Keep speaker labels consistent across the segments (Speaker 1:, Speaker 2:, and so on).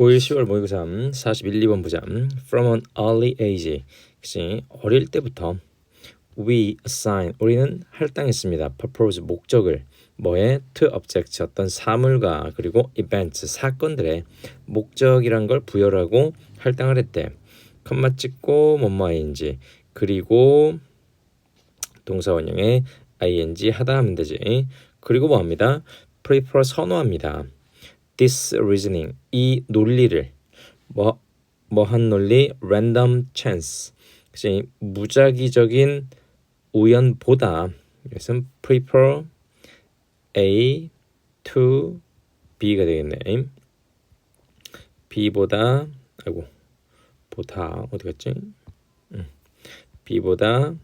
Speaker 1: 고1 10월 모의고사 41, 2번 보자. From an early age. 그치? 어릴 때부터 we assign 우리는 할당했습니다. purpose 목적을 뭐에 to object 어떤 사물과 그리고 events 사건들의 목적이란 걸 부여하고 할당을 했대. 컴마 찍고 뭐뭐인지 그리고 동사 원형에 ing 하다 하면 되지. 그리고 뭐 합니다? prefer 선호합니다. This reasoning 이 논리를 뭐 뭐한 논리 random chance 그치 무작위적인 우연보다 그래서 prefer A to B가 되겠네. B보다 아이고 보다 어디 갔지? 음. B보다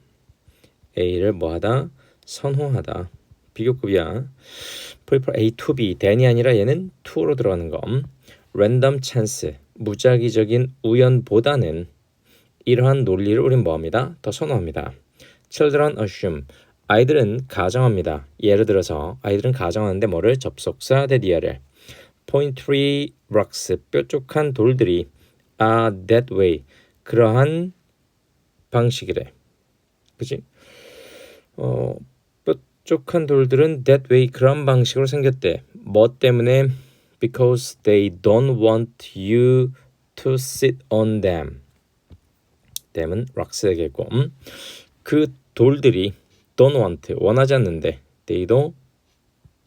Speaker 1: A를 뭐하다 선호하다 비교급이야. prefer A to B than이 아니라 얘는 to로 들어가는 거. random chance 무작위적인 우연보다는 이러한 논리를 우린 뭐합니다? 더 선호합니다. children assume 아이들은 가정합니다. 예를 들어서 아이들은 가정하는데 뭐를 접속사 대디어를 pointry rocks 뾰족한 돌들이 are that way 그러한 방식이래. 그지? 어 뾰족한 돌들은 that way 그런 방식으로 생겼대. 뭐 때문에? Because they don't want you to sit on them. them은 rocks겠고 음? 그 돌들이 don't want 원하지 않는데 they도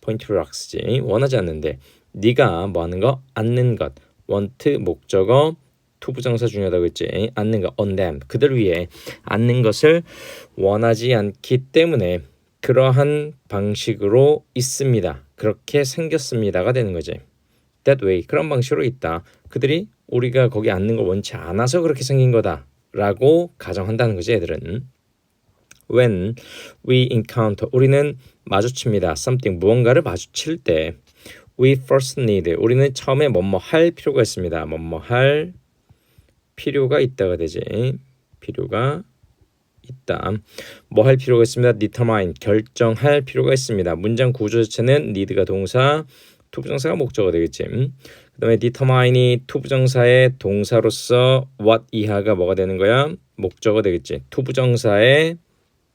Speaker 1: point to rocks지 원하지 않는데 네가 뭐 하는 거 앉는 것 want 목적어 to 부정사 중요하다고 했지 앉는 거 on them 그들 위에 앉는 것을 원하지 않기 때문에 그러한 방식으로 있습니다 그렇게 생겼습니다가 되는 거지 that way 그런 방식으로 있다 그들이 우리가 거기 앉는 걸 원치 않아서 그렇게 생긴 거다라고 가정한다는 거지 애들은 when we encounter 우리는 마주칩니다. something 무언가를 마주칠 때 we first need 우리는 처음에 뭐뭐 할 필요가 있습니다. 뭐뭐 할 필요가 있다가 되지. 필요가 있다. 뭐 할 필요가 있습니다. determine 결정할 필요가 있습니다. 문장 구조 자체는 need가 동사, to 부정사가 목적어 되겠지. 그다음에 determine이 to 부정사의 동사로서 what 이하가 뭐가 되는 거야? 목적어 되겠지. to 부정사의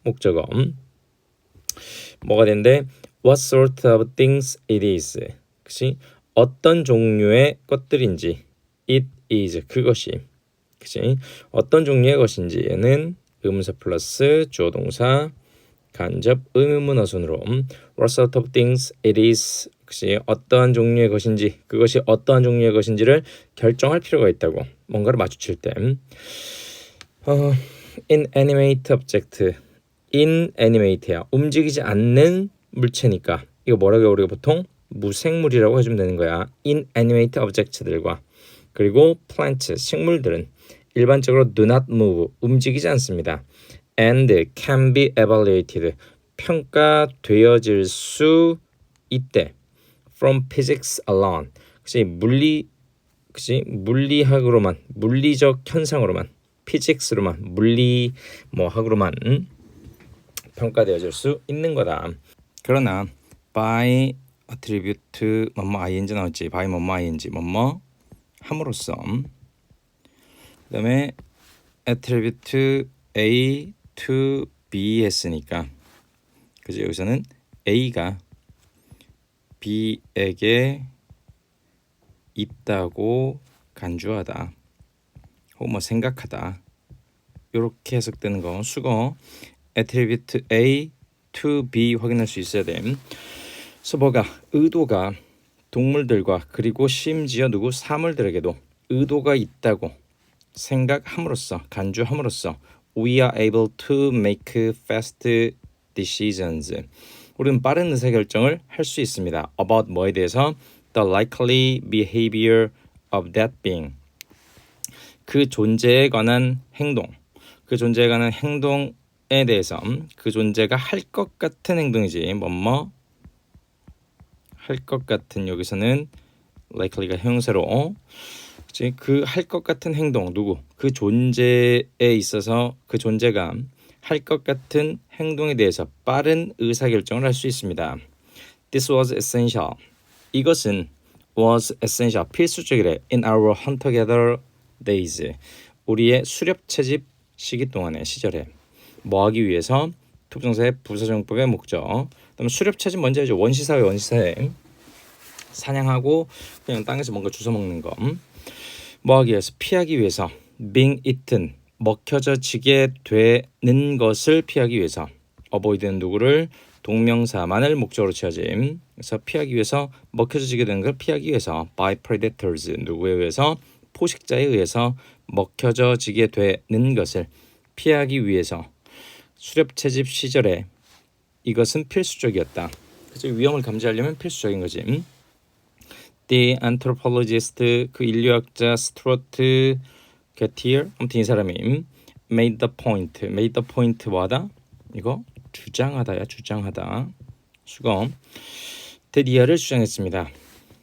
Speaker 1: 목적어 뭐가 되는데 what sort of things it is 그치 어떤 종류의 것들인지 it is 그것이 그치 어떤 종류의 것인지는 의문사 플러스 주어 동사 간접 의문어 순으로. what sort of things it is? 그치 어떠한 종류의 것인지 그것이 어떠한 종류의 것인지를 결정할 필요가 있다고 뭔가를 마주칠 때. 어, inanimate object. inanimate야. 움직이지 않는 물체니까. 이거 뭐라고 우리가 보통 무생물이라고 해주면 되는 거야. inanimate objects들과. 그리고 plants 식물들은 일반적으로 do not move 움직이지 않습니다. and can be evaluated 평가되어질 수 있대. from physics alone. 그치 물리 그치 물리학으로만 물리적 현상으로만 피직스로만 물리 뭐 학으로만 음? 평가되어질 수 있는 거다. 그러나 by attribute 뭐뭐 ing 나왔지. by 뭐뭐 ing 뭐뭐 함으로써 그다음에 attribute A to B 했으니까 그지 여기서는 A가 B에게 있다고 간주하다 혹은 뭐 생각하다 이렇게 해석되는 거 수거 attribute A to B 확인할 수 있어야 돼. 그래서 뭐가 의도가 동물들과 그리고 심지어 누구 사물들에게도 의도가 있다고 생각함으로써 간주함으로써 we are able to make fast decisions. 우리는 빠른 의사 결정을 할 수 있습니다. about 뭐에 대해서 the likely behavior of that being. 그 존재에 관한 행동. 그 존재에 관한 행동 에 대해서 그 존재가 할 것 같은 행동이지 뭐뭐 할 것 같은 여기서는 likely가 형용사로 그 할 것 같은 행동 누구? 그 존재에 있어서 그 존재가 할것 같은 행동에 대해서 빠른 의사 결정을 할 수 있습니다. This was essential. 이것은 was essential 필수적이래. In our hunt together days. 우리의 수렵 채집 시기 동안의 시절에. 뭐 하기 위해서? 투부정사의 부사정법의 목적. 그다음 수렵 채집 먼저 해줘 원시사회 원시사회. 사냥하고 그냥 땅에서 뭔가 주워 먹는 거. 음? 뭐 하기 위해서 피하기 위해서 being eaten 먹혀져지게 되는 것을 피하기 위해서 avoid는 누구를 동명사만을 목적으로 취하지. 그래서 피하기 위해서 먹혀지게 되는 걸 피하기 위해서 by predators 누구에 의해서 포식자에 의해서 먹혀져지게 되는 것을 피하기 위해서 수렵 채집 시절에 이것은 필수적이었다. 그래서 위험을 감지하려면 필수적인 거지. 음? The anthropologist 그 인류학자 스튜어트 게티어 아무튼 이 사람이 음? made the point, made the point 뭐하다? 이거 주장하다야 주장하다. 수거 드디어를 주장했습니다.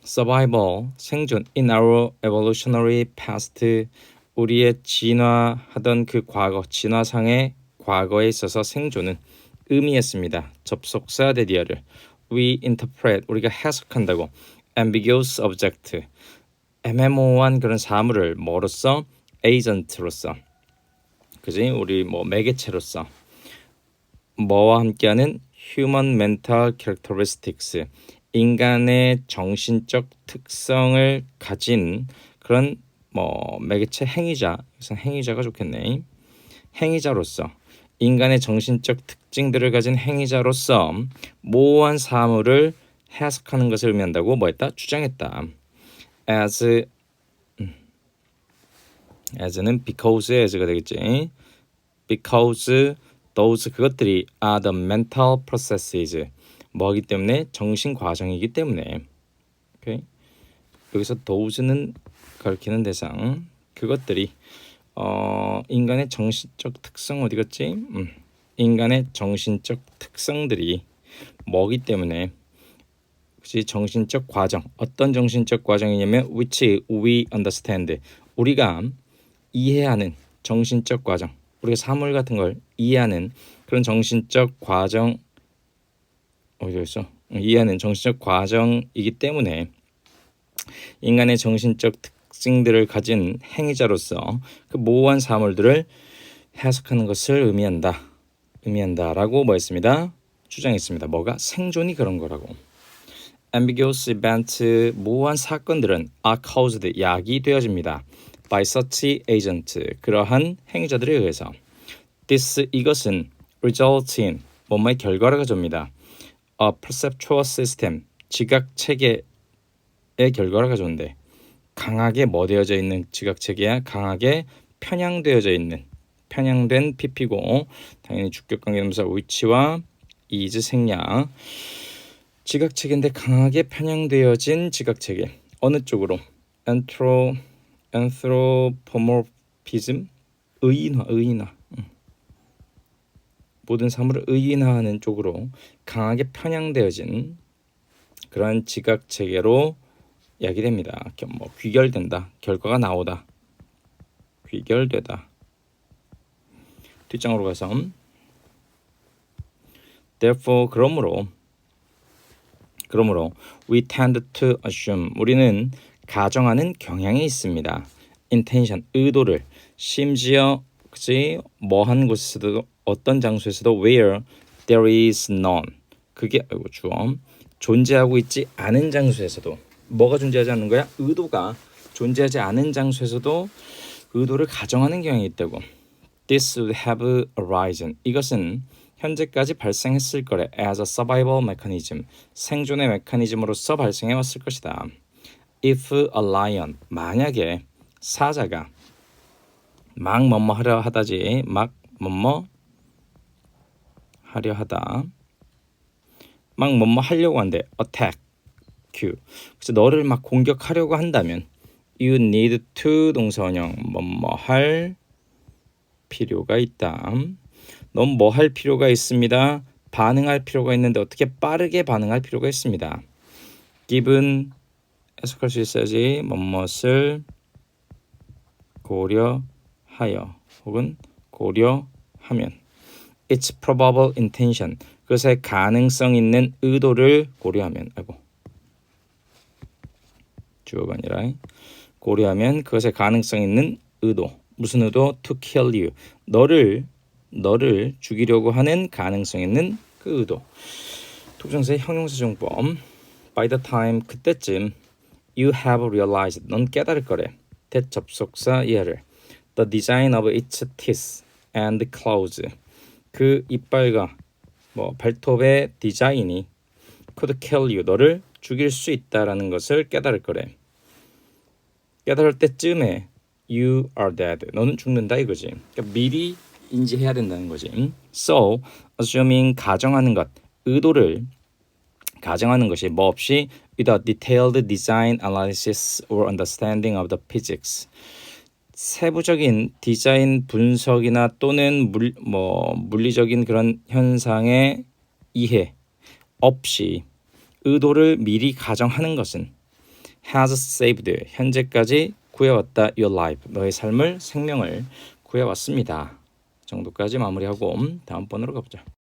Speaker 1: survival 생존 in our evolutionary past 우리의 진화하던 그 과거 진화상의 과거에 있어서 생존은 의미했습니다. 접속사 데디어를 we interpret 우리가 해석한다고 ambiguous object. 애매모호한 그런 사물을 뭐로써? agent로서 그지? 우리 뭐 매개체로서 뭐와 함께하는 human mental characteristics. 인간의 정신적 특성을 가진 그런 뭐 매개체 행위자. 그래서 행위자가 좋겠네. 행위자로서. 인간의 정신적 특징들을 가진 행위자로서 모호한 사물을 해석하는 것을 의미한다고 뭐했다? 주장했다. As 음, as는 because의 as가 되겠지. Because those 그것들이 are the mental processes. 뭐하기 때문에? 정신 과정이기 때문에. 오케이 여기서 those는 가리키는 대상. 그것들이 어 인간의 정신적 특성 어디 갔지? 음, 인간의 정신적 특성들이 뭐기 때문에 그치 정신적 과정 어떤 정신적 과정이냐면 which we understand. 우리가 이해하는 정신적 과정 우리가 사물 같은 걸 이해하는 그런 정신적 과정 어디 있어? 이해하는 정신적 과정이기 때문에 인간의 정신적 특징들을 가진 행위자로서 그 모호한 사물들을 해석하는 것을 의미한다 의미한다라고 뭐했습니다? 주장했습니다. 뭐가? 생존이 그런 거라고 ambiguous event 모호한 사건들은 are caused 야기되어집니다. by such agent 그러한 행위자들에 의해서 this 이것은 result in 뭐뭐의 결과를 가져옵니다. a perceptual system 지각 체계의 결과를 가져온대. 강하게 뭐 되어져 있는 지각 체계야 강하게 편향되어져 있는 편향된 PP고 당연히 주격 관계동사 위치와 is 생략 지각체계인데 강하게 편향되어진 지각체계. 어느 쪽으로? 안트로 안트로포모피즘? 의인화 의인화. 응. 모든 사물을 의인화하는 쪽으로 강하게 편향되어진 그러한 지각 체계로 야기됩니다. 뭐 귀결된다, 결과가 나오다, 귀결되다. 뒷장으로 가서. Therefore 그러므로 그러므로 we tend to assume 우리는 가정하는 경향이 있습니다. intention 의도를 심지어 그치 뭐한 곳에서도 어떤 장소에서도 where there is none 그게 아이고 주어 존재하고 있지 않은 장소에서도 뭐가 존재하지 않는 거야? 의도가 존재하지 않은 장소에서도 의도를 가정하는 경향이 있다고. This would have arisen. 이것은 현재까지 발생했을 거래 as a survival mechanism 생존의 메커니즘으로서 발생해 왔을 것이다. If a lion 만약에 사자가 막 뭐뭐 하려 하다지 막 뭐뭐 하려 하다 막 뭐뭐 하려고 한대 attack Q 그래서 너를 막 공격하려고 한다면 you need to 동사원형 뭐뭐 할 필요가 있다. 넌뭐할 필요가 있습니다. 반응할 필요가 있는데 어떻게 빠르게 반응할 필요가 있습니다. given 해석할 수 있어야지. 뭐뭇을 고려하여 혹은 고려하면. Its probable intention. 그것의 가능성 있는 의도를 고려하면. 아이고. 주어가 아니라 고려하면 그것의 가능성 있는 의도. 무슨 의도? To kill you. 너를 너를 죽이려고 하는 가능성 있는 그 의도. 특정사의 형용사 정법 by the time 그때쯤 you have realized 넌 깨달을 거래. that 접속사 이해를. The design of its teeth and claws 그 이빨과 뭐 발톱의 디자인이 could kill you. 너를 죽일 수 있다라는 것을 깨달을 거래. 깨달을 때쯤에 you are dead. 너는 죽는다 이거지. 그러니까 미리 인지해야 된다는 거지. so assuming 가정하는 것 의도를 가정하는 것이 뭐 없이 without detailed design analysis or understanding of the physics. 세부적인 디자인 분석이나 또는 물, 뭐 물리적인 그런 현상의 이해 없이 의도를 미리 가정하는 것은 has saved 현재까지 구해왔다 your life 너의 삶을 생명을 구해왔습니다. 정도까지 마무리하고 다음 번으로 가보자.